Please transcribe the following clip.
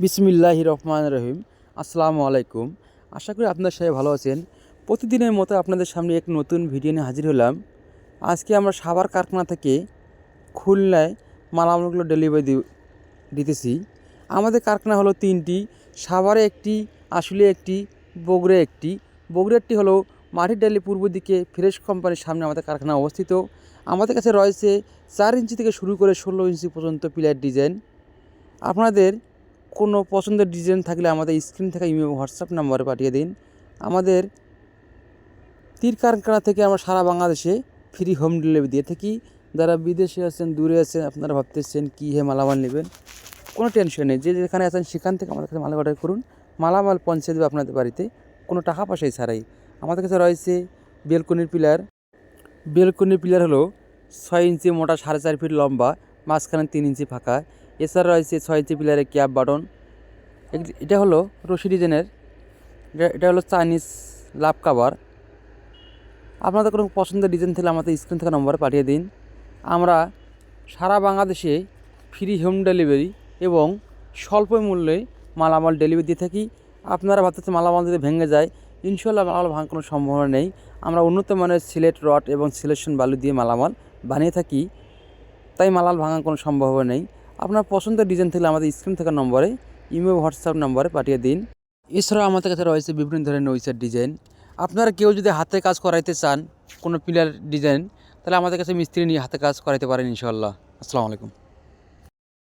বিসমিল্লাহ রহমান রহিম। আসসালামু আলাইকুম। আশা করি আপনার সবাই ভালো আছেন। প্রতিদিনের মতো আপনাদের সামনে এক নতুন ভিডিও নিয়ে হাজির হলাম। আজকে আমরা সাভার কারখানা থেকে খুলনায় মালামালগুলো ডেলিভারি দিতেছি। আমাদের কারখানা হলো তিনটি। সাভারে একটি, আসলে একটি বগুড়ে একটি। বগুড়ারটি হলো মাটির ডালি পূর্ব দিকে ফ্রেশ কোম্পানির সামনে আমাদের কারখানা অবস্থিত। আমাদের কাছে রয়েছে চার ইঞ্চি থেকে শুরু করে ষোলো ইঞ্চি পর্যন্ত পিলার ডিজাইন। আপনাদের কোনো পছন্দের ডিজাইন থাকলে আমাদের স্ক্রিন থেকে ইমেল হোয়াটসঅ্যাপ নাম্বারে পাঠিয়ে দিন। আমাদের তীর কারখানা থেকে আমরা সারা বাংলাদেশে ফ্রি হোম ডেলিভারি দিয়ে থাকি। যারা বিদেশে আছেন, দূরে আছেন, আপনারা ভাবতেছেন কী হে মালামাল নেবেন? কোনো টেনশন নেই, যে যেখানে আছেন সেখান থেকে আমাদের কাছে মাল অর্ডার করুন। মালামাল পৌঁছে দেবে আপনাদের বাড়িতে, কোনো টাকা পয়সাই ছাড়াই। আমাদের কাছে রয়েছে বেলকনির পিলার। বেলকনির পিলার হলো ছয় ইঞ্চি মোটা সাড়ে চার ফিট লম্বা, মাঝখানে তিন ইঞ্চি ফাঁকা। এছাড়া রয়েছে ছয় ইঞ্চি পিলারের ক্যাপ বাটন। এটা হলো রশি ডিজাইনের। এটা- এটা হলো চাইনিজ লাভ কাভার। আপনাদের কোনো পছন্দের ডিজাইন থাকলে আমাদের স্ক্রিন থেকে নম্বরে পাঠিয়ে দিন। আমরা সারা বাংলাদেশে ফ্রি হোম ডেলিভারি এবং স্বল্প মূল্যে মালামাল ডেলিভারি দিয়ে থাকি। আপনারা ভাবতেছেন মালামাল যদি ভেঙে যায় ইনশাল্লাহ মালামাল ভাঙার কোনো সম্ভাবনা নেই। আমরা উন্নত মানের সিলেট রড এবং সিলেকশন বালু দিয়ে মালামাল বানিয়ে থাকি। তাই মালাল ভাঙার কোনো সম্ভাবনা নেই। আপনার পছন্দের ডিজাইন থাকলে আমাদের স্ক্রিন থাকা নম্বরে ইমেল হোয়াটসঅ্যাপ নম্বরে পাঠিয়ে দিন। এছাড়াও আমাদের কাছে রয়েছে বিভিন্ন ধরনের নৈসার ডিজাইন আপনারা কেউ যদি হাতে কাজ করাইতে চান, কোনো পিলার ডিজাইন তাহলে আমাদের কাছে মিস্ত্রি নিয়ে হাতে কাজ করাইতে পারেন ইনশাল্লাহ আসসালামু আলাইকুম।